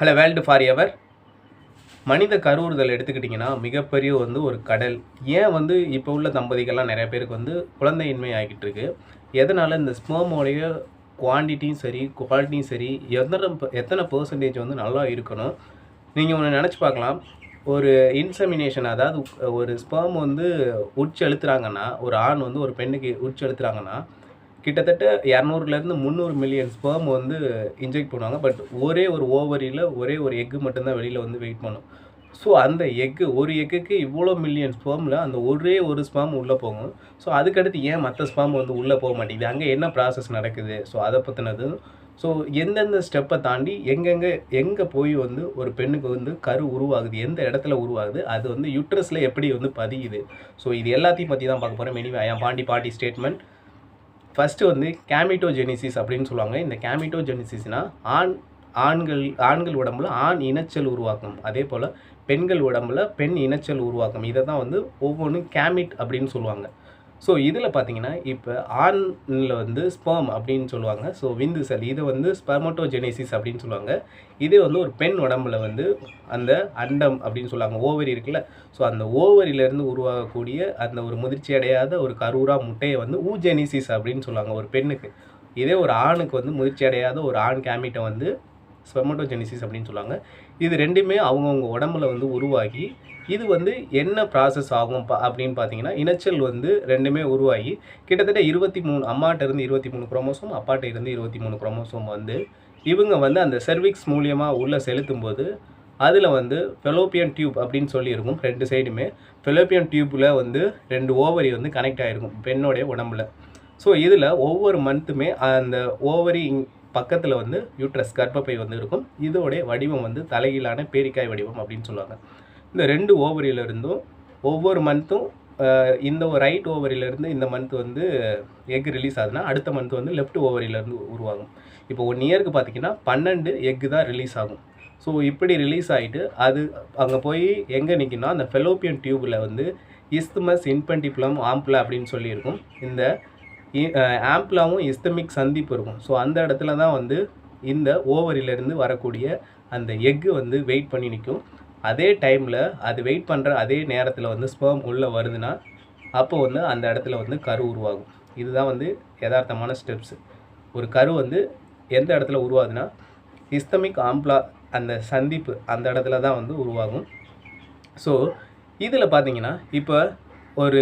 Hello world for ever. மனித கருவுறுதல் எடுத்துக்கிட்டிங்கன்னா மிகப்பெரிய வந்து ஒரு கடல். ஏன் வந்து இப்போ உள்ள தம்பதிகள்லாம் நிறைய பேருக்கு வந்து குழந்தையின்மை ஆகிட்டு இருக்கு. எதனால் இந்த ஸ்பேமோடைய குவான்டிட்டியும் சரி குவாலிட்டியும் சரி எத்தனை எத்தனை பர்சன்டேஜ் வந்து நல்லா இருக்கணும்? நீங்கள் ஒன்று நினச்சி பார்க்கலாம். ஒரு இன்செமினேஷன் அதாவது ஒரு ஸ்பேம் வந்து உச்செழுத்துறாங்கன்னா ஒரு ஆண் வந்து ஒரு பெண்ணுக்கு உச்செழுத்துறாங்கன்னா கிட்டத்தட்ட இரநூறுலேருந்து முந்நூறு மில்லியன் ஸ்பேம் வந்து இன்ஜெக்ட் பண்ணுவாங்க. பட் ஒரே ஒரு ஓவரியில் ஒரே ஒரு எக்கு மட்டும்தான் வெளியில் வந்து வெயிட் பண்ணும். ஸோ அந்த எக்கு ஒரு எக்குக்கு இவ்வளோ மில்லியன் ஸ்பேமில் அந்த ஒரே ஒரு ஸ்பாம் உள்ளே போகும். ஸோ அதுக்கடுத்து ஏன் மற்ற ஸ்பாம் வந்து உள்ளே போக மாட்டேங்குது? அங்கே என்ன ப்ராசஸ் நடக்குது? ஸோ அதை பற்றினது ஸோ எந்தெந்த ஸ்டெப்பை தாண்டி எங்கெங்கே எங்கே போய் வந்து ஒரு பெண்ணுக்கு வந்து கரு உருவாகுது? எந்த இடத்துல உருவாகுது? அது வந்து யுட்ரஸில் எப்படி வந்து பதியுது? ஸோ இது எல்லாத்தையும் பற்றி தான் பார்க்க போகிறேன் மெனிவே என் பாண்டி பாட்டி ஸ்டேட்மெண்ட் ஃபஸ்ட்டு வந்து கேமிட்டோஜெனிசிஸ் அப்படின்னு சொல்லுவாங்க. இந்த கேமிட்டோஜெனிசிஸ்னால் ஆண் ஆண்கள் ஆண்கள் உடம்புல ஆண் இனச்சல் உருவாக்கும். அதே போல் பெண்கள் உடம்புல பெண் இனச்சல் உருவாக்கும். இதை தான் வந்து ஒவ்வொன்றும் கேமிட் அப்படின்னு சொல்லுவாங்க. ஸோ இதில் பார்த்தீங்கன்னா இப்போ ஆணில் வந்து ஸ்பெர்ம் அப்படின்னு சொல்லுவாங்க. ஸோ விந்து செல் இதை வந்து ஸ்பெர்மட்டோஜெனிசிஸ் அப்படின்னு சொல்லுவாங்க. இதே வந்து ஒரு பெண் உடம்புல வந்து அந்த அண்டம் அப்படின்னு சொல்லுவாங்க ஓவரி இருக்குல்ல. ஸோ அந்த ஓவரியிலேருந்து உருவாகக்கூடிய அந்த ஒரு முதிர்ச்சி அடையாத ஒரு கரூரா முட்டையை வந்து ஊஜெனிசிஸ் அப்படின்னு சொல்லுவாங்க ஒரு பெண்ணுக்கு. இதே ஒரு ஆணுக்கு வந்து முதிர்ச்சி அடையாத ஒரு ஆண் கேமிட்டை வந்து ஸ்பெர்மட்டோஜெனிசிஸ் அப்படின்னு சொல்லுவாங்க இது ரெண்டுமே அவங்கவுங்க உடம்புல வந்து உருவாகி இது வந்து என்ன ப்ராசஸ் ஆகும் பா அப்படின்னு பார்த்தீங்கன்னா இனச்சல் வந்து ரெண்டுமே உருவாகி கிட்டத்தட்ட இருபத்தி மூணு அம்மாட்ட இருந்து இருபத்தி மூணு குரோமோசோம் அப்பாட்ட இருந்து இருபத்தி மூணு குரோமோசோம் வந்து இவங்க வந்து அந்த செர்விக்ஸ் மூலியமாக உள்ளே செலுத்தும் போது அதில் வந்து ஃபெலோப்பியன் டியூப் அப்படின்னு சொல்லி இருக்கும் ரெண்டு சைடுமே ஃபெலோப்பியன் டியூப்பில் வந்து ரெண்டு ஓவரி வந்து கனெக்ட் ஆகிருக்கும் பெண்ணோடைய உடம்புல. ஸோ இதில் ஒவ்வொரு மந்த்துமே அந்த ஓவரி பக்கத்தில் வந்து யூட்ரஸ் கர்ப்பப்பை வந்து இருக்கும். இதோடைய வடிவம் வந்து தலையிலான பேரிக்காய் வடிவம் அப்படின்னு சொல்லுவாங்க. இந்த ரெண்டு ஓவரியிலிருந்தும் ஒவ்வொரு மந்த்தும் இந்த ரைட் ஓவரியிலேருந்து இந்த மந்த் வந்து எக் ரிலீஸ் ஆகுதுன்னா அடுத்த மந்த் வந்து லெஃப்ட் ஓவரியிலேருந்து உருவாகும். இப்போ ஒன் இயருக்கு பார்த்தீங்கன்னா பன்னெண்டு எக்கு தான் ரிலீஸ் ஆகும். ஸோ இப்படி ரிலீஸ் ஆகிட்டு அது அங்கே போய் எங்கே நிற்கினா அந்த ஃபெலோப்பியன் டியூப்பில் வந்து இஸ்துமஸ் இன்பென்டிப்ளம் ஆம்ப்ளா அப்படின்னு சொல்லியிருக்கும். இந்த ஆம்பிளாவும் இஸ்தமிக் சந்திப்பு இருக்கும். ஸோ அந்த இடத்துல தான் வந்து இந்த ஓவரிலிருந்து வரக்கூடிய அந்த எக்கு வந்து வெயிட் பண்ணி நிற்கும் அதே டைமில் அது வெயிட் பண்ணுற அதே நேரத்தில் வந்து ஸ்பேம் உள்ளே வருதுன்னா அப்போ வந்து அந்த இடத்துல வந்து கரு உருவாகும். இதுதான் வந்து யதார்த்தமான ஸ்டெப்ஸ் ஒரு கரு வந்து எந்த இடத்துல உருவாகுதுன்னா இஸ்தமிக் ஆம்ப்ளா அந்த சந்திப்பு அந்த இடத்துல தான் வந்து உருவாகும். ஸோ இதில் பார்த்தீங்கன்னா இப்போ ஒரு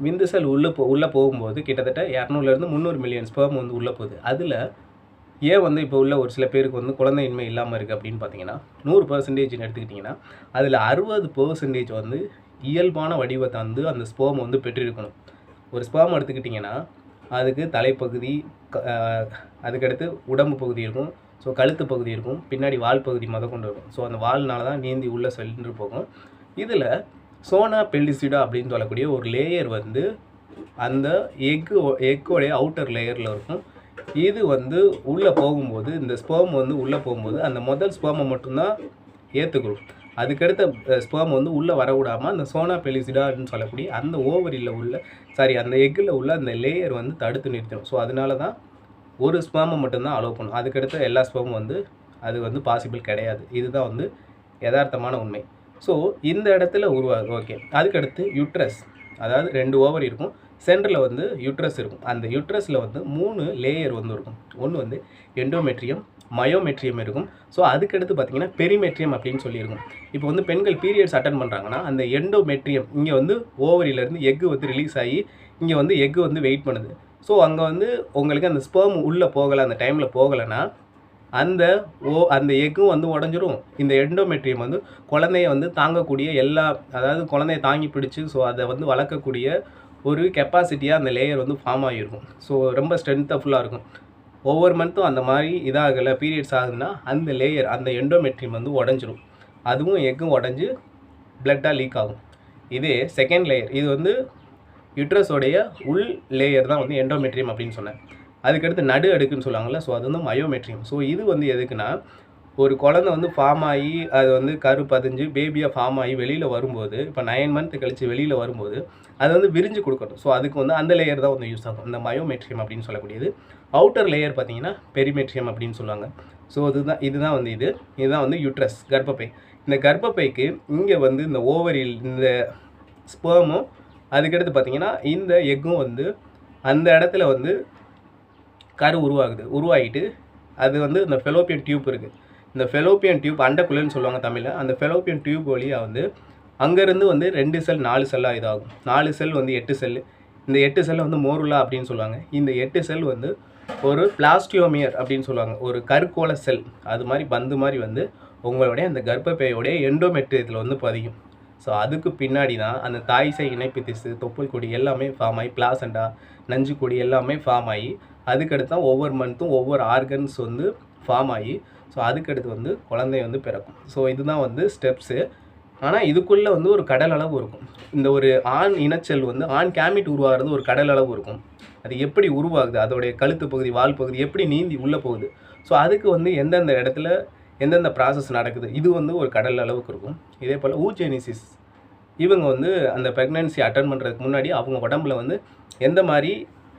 விந்து செல் உள்ளே போ உள்ளே போகும்போது கிட்டத்தட்ட இரநூறுலேருந்து முந்நூறு மில்லியன் ஸ்பேம் வந்து உள்ளே போகுது. அதில் ஏன் வந்து இப்போ உள்ள ஒரு சில பேருக்கு வந்து குழந்தையின்மை இல்லாமல் இருக்குது அப்படின்னு பார்த்தீங்கன்னா நூறு பர்சன்டேஜ்னு எடுத்துக்கிட்டிங்கன்னா அதில் அறுபது பர்சன்டேஜ் வந்து இயல்பான வடிவத்தை வந்து அந்த ஸ்பேம் வந்து பெற்றிருக்கணும். ஒரு ஸ்பேம் எடுத்துக்கிட்டிங்கன்னா அதுக்கு தலைப்பகுதி க- அதுக்கடுத்து உடம்பு பகுதி இருக்கும். ஸோ கழுத்து பகுதி இருக்கும். பின்னாடி வால் பகுதி மொதல் கொண்டு இருக்கும். ஸோ அந்த வால்னால தான் நீந்தி உள்ளே சென்று போகும். இதில் சோனா பெல்லிசிடா அப்படின்னு சொல்லக்கூடிய ஒரு லேயர் வந்து அந்த எக்கு எக்கோடைய அவுட்டர் லேயரில் இருக்கும். இது வந்து உள்ளே போகும்போது இந்த ஸ்பேம் வந்து உள்ளே போகும்போது அந்த முதல் ஸ்பேமை மட்டும்தான் ஏற்றுக்கணும் அதுக்கடுத்த ஸ்பேம் வந்து உள்ளே வரவிடாமல் அந்த சோனா பெலிசிடான்னு சொல்லக்கூடிய அந்த ஓவரியில் உள்ள சாரி அந்த எக்கில் உள்ள அந்த லேயர் வந்து தடுத்து நிறுத்தணும் ஸோ அதனால தான் ஒரு ஸ்பேமை மட்டும்தான் அலோவ் பண்ணும். அதுக்கடுத்த எல்லா ஸ்பேமும் வந்து அது வந்து பாசிபிள் கிடையாது. இதுதான் வந்து யதார்த்தமான உண்மை. ஸோ இந்த இடத்துல உருவாகும் ஓகே அதுக்கடுத்து யுட்ரஸ் அதாவது ரெண்டு ஓவர் இருக்கும். சென்டரில் வந்து யுட்ரஸ் இருக்கும். அந்த யுட்ரஸில் வந்து மூணு லேயர் வந்து இருக்கும். ஒன்று வந்து எண்டோமெட்ரியம் மயோமெட்ரியம் இருக்கும். ஸோ அதுக்கடுத்து பார்த்தீங்கன்னா பெரிமெட்ரியம் அப்படின்னு சொல்லியிருக்கும். இப்போ வந்து பெண்கள் பீரியட்ஸ் அட்டன் பண்ணுறாங்கன்னா அந்த எண்டோமெட்ரியம் இங்கே வந்து ஓவரியிலேருந்து எக்கு வந்து ரிலீஸ் ஆகி இங்கே வந்து எக்கு வந்து வெயிட் பண்ணுது. ஸோ அங்கே வந்து உங்களுக்கு அந்த ஸ்பெர்ம் உள்ளே போகலை அந்த டைமில் போகலைன்னா அந்த ஓ அந்த எக்கும் வந்து உடஞ்சிரும். இந்த எண்டோமெட்ரியம் வந்து குழந்தைய வந்து தாங்கக்கூடிய எல்லா அதாவது குழந்தைய தாங்கி பிடிச்சு ஸோ அதை வந்து வளர்க்கக்கூடிய ஒரு கெப்பாசிட்டியாக அந்த லேயர் வந்து ஃபார்ம் ஆகியிருக்கும் ஸோ ரொம்ப ஸ்ட்ரென்த்தாக ஃபுல்லாக இருக்கும். ஒவ்வொரு மந்த்தும் அந்த மாதிரி இதாகலை பீரியட்ஸ் ஆகுதுன்னா அந்த லேயர் அந்த எண்டோமெட்ரியம் வந்து உடஞ்சிரும். அதுவும் எக்கும் உடஞ்சி பிளட்டாக லீக் ஆகும். இதே செகண்ட் லேயர் இது வந்து யுட்ரஸோடைய உள் லேயர் தான் வந்து எண்டோமெட்ரியம் அப்படின்னு சொன்னேன். அதுக்கடுத்து நடு அடுக்குன்னு சொல்லுவாங்கள்ல ஸோ அது வந்து மயோமெட்ரியம் ஸோ இது வந்து எதுக்குன்னா ஒரு குழந்தை வந்து ஃபார்ம் ஆகி அது வந்து கரு பதிஞ்சு பேபியாக ஃபார்ம் ஆகி வெளியில் வரும்போது இப்போ நைன் மந்த் கழித்து வெளியில் வரும்போது அது வந்து விரிஞ்சு கொடுக்கணும் ஸோ அதுக்கு வந்து அந்த லேயர் தான் வந்து யூஸ் ஆகும். இந்த மயோமெட்ரியம் அப்படின்னு சொல்லக்கூடியது. அவுட்டர் லேயர் பார்த்தீங்கன்னா பெரிமெட்ரியம் அப்படின்னு சொல்லுவாங்க. ஸோ இதுதான் இதுதான் வந்து இது. இதுதான் வந்து யூட்ரஸ் கர்ப்பப்பை. இந்த கர்ப்பப்பைக்கு இங்கே வந்து இந்த ஓவரில் இந்த ஸ்பேமும் அதுக்கடுத்து பார்த்தீங்கன்னா இந்த எக்கும் வந்து அந்த இடத்துல வந்து கரு உருவாகுது உருவாகிட்டு அது வந்து இந்த ஃபெலோப்பியன் டியூப் இருக்குது இந்த ஃபெலோப்பியன் டியூப் அண்டக்குள்ளன்னு சொல்லுவாங்க தமிழில். அந்த ஃபெலோப்பியன் டியூப் வழியாக வந்து அங்கேருந்து வந்து ரெண்டு செல் நாலு செல்லாக இதாகும். நாலு செல் வந்து எட்டு செல் இந்த எட்டு செல் வந்து மோருலா அப்படின்னு சொல்லுவாங்க. இந்த எட்டு செல் வந்து ஒரு பிளாஸ்டியோமியர் அப்படின்னு சொல்லுவாங்க. ஒரு கருக்கோள செல் அது மாதிரி பந்து மாதிரி வந்து உங்களுடைய அந்த கர்ப்பப்பையோடைய எண்டோமெட்ரியத்தில் வந்து பதியும். ஸோ அதுக்கு பின்னாடி தான் அந்த தாய்சை இணைப்பு திசு தொப்புள் கொடி எல்லாமே ஃபார்ம் ஆகி பிளாசண்டா நஞ்சு கொடி எல்லாமே ஃபார்ம் ஆகி அதுக்கடுத்து தான் ஒவ்வொரு மந்த்தும் ஒவ்வொரு ஆர்கன்ஸ் வந்து ஃபார்ம் ஆகி ஸோ அதுக்கடுத்து வந்து குழந்தை வந்து பிறக்கும். ஸோ இதுதான் வந்து ஸ்டெப்ஸு ஆனால் இதுக்குள்ளே வந்து ஒரு கடல் அளவு இருக்கும். இந்த ஒரு ஆண் இனச்சல் வந்து ஆண் கேமிட் உருவாகிறது ஒரு கடல் அளவு இருக்கும். அது எப்படி உருவாகுது? அதோடைய கழுத்து பகுதி வால் பகுதி எப்படி நீந்தி உள்ளே போகுது? ஸோ அதுக்கு வந்து எந்தெந்த இடத்துல எந்தெந்த ப்ராசஸ் நடக்குது? இது வந்து ஒரு கடல் அளவுக்கு இருக்கும். இதே போல் ஊஜெனிசிஸ் இவங்க வந்து அந்த ப்ரெக்னென்சி அட்டன் பண்ணுறதுக்கு முன்னாடி அவங்க உடம்புல வந்து எந்த மாதிரி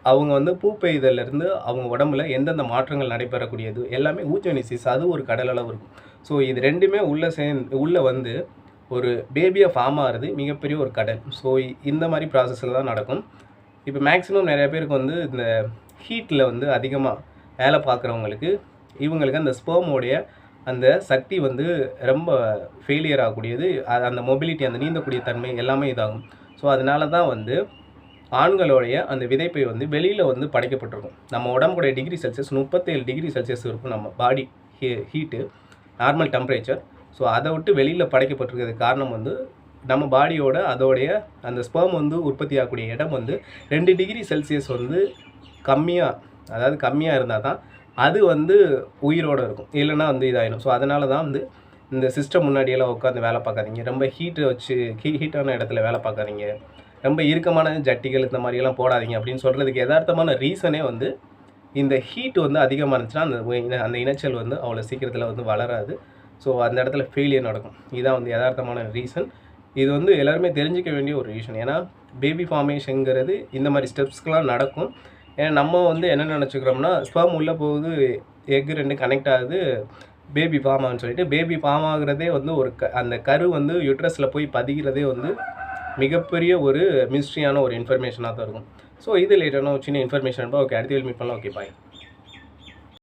அவங்க வந்து பூ பெய்தலேருந்து அவங்க உடம்புல எந்தெந்த மாற்றங்கள் நடைபெறக்கூடியது எல்லாமே ஊஜெனிசிஸ் அது ஒரு கடல் அளவு இருக்கும். ஸோ இது ரெண்டுமே உள்ளே சேர்ந்து உள்ளே வந்து ஒரு பேபியை ஃபார்ம் ஆகிறது மிகப்பெரிய ஒரு கடல். ஸோ இந்த மாதிரி ப்ராசஸில் தான் நடக்கும். இப்போ மேக்ஸிமம் நிறைய பேருக்கு வந்து இந்த ஹீட்டில் வந்து அதிகமாக வேலை பார்க்குறவங்களுக்கு இவங்களுக்கு அந்த ஸ்பேமோடைய அந்த சக்தி வந்து ரொம்ப ஃபெயிலியர் ஆகக்கூடியது. அந்த மொபிலிட்டி அந்த நீந்தக்கூடிய தன்மை எல்லாமே இதாகும். ஸோ அதனால தான் வந்து ஆண்களுடைய அந்த விதைப்பை வந்து வெளியில் வந்து படைக்கப்பட்டிருக்கும். நம்ம உடம்புடைய டிகிரி செல்சியஸ் முப்பத்தேழு டிகிரி செல்சியஸ் இருக்கும் நம்ம பாடி ஹீ ஹீட்டு நார்மல் டெம்பரேச்சர் ஸோ அதை விட்டு வெளியில் படைக்கப்பட்டிருக்கிறதுக்கு காரணம் வந்து நம்ம பாடியோட அதோடைய அந்த ஸ்பெர்ம் வந்து உற்பத்தி ஆகக்கூடிய இடம் வந்து ரெண்டு டிகிரி செல்சியஸ் வந்து கம்மியாக அதாவது கம்மியாக இருந்தால் தான் அது வந்து உயிரோடு இருக்கும். இல்லைன்னா வந்து இதாகிடும் ஸோ அதனால தான் வந்து இந்த சிஸ்டம் முன்னாடியெல்லாம் உட்காந்து வேலை பார்க்காதீங்க. ரொம்ப ஹீட்டை வச்சு ஹீ ஹீட்டான இடத்துல வேலை பார்க்காதீங்க. ரொம்ப இறுக்கமான ஜட்டிகள் இந்த மாதிரியெல்லாம் போடாதீங்க அப்படின்னு சொல்கிறதுக்கு யதார்த்தமான ரீசனே வந்து இந்த ஹீட் வந்து அதிகமாக இருந்துச்சுன்னா அந்த அந்த இனச்சல் வந்து அவ்வளோ சீக்கிரத்தில் வந்து வளராது. ஸோ அந்த இடத்துல ஃபெயிலியர் நடக்கும். இதுதான் வந்து யதார்த்தமான ரீசன் இது வந்து எல்லாருமே தெரிஞ்சிக்க வேண்டிய ஒரு ரீசன் ஏன்னா பேபி ஃபார்மேஷனுங்கிறது இந்த மாதிரி ஸ்டெப்ஸ்க்கெலாம் நடக்கும். ஏன்னா நம்ம வந்து என்ன நினச்சிக்கிறோம்னா ஸ்பெர்ம் உள்ளே போகுது எக் ரெண்டு கனெக்ட் ஆகுது பேபி ஃபார்ம் ஆகுன்னு சொல்லிட்டு பேபி ஃபார்ம் ஆகுறதே வந்து ஒரு க அந்த கரு வந்து யூட்ரஸில் போய் பதிகிறதே வந்து மிகப்பெரிய ஒரு மிஸ்ட்ரியான ஒரு இன்ஃபர்மேஷனாக தான் இருக்கும். ஸோ இது லேட்டான ஒரு சின்ன இன்ஃபர்மேஷன் ஓகே அடுத்த மீட் பண்ணலாம். Okay bye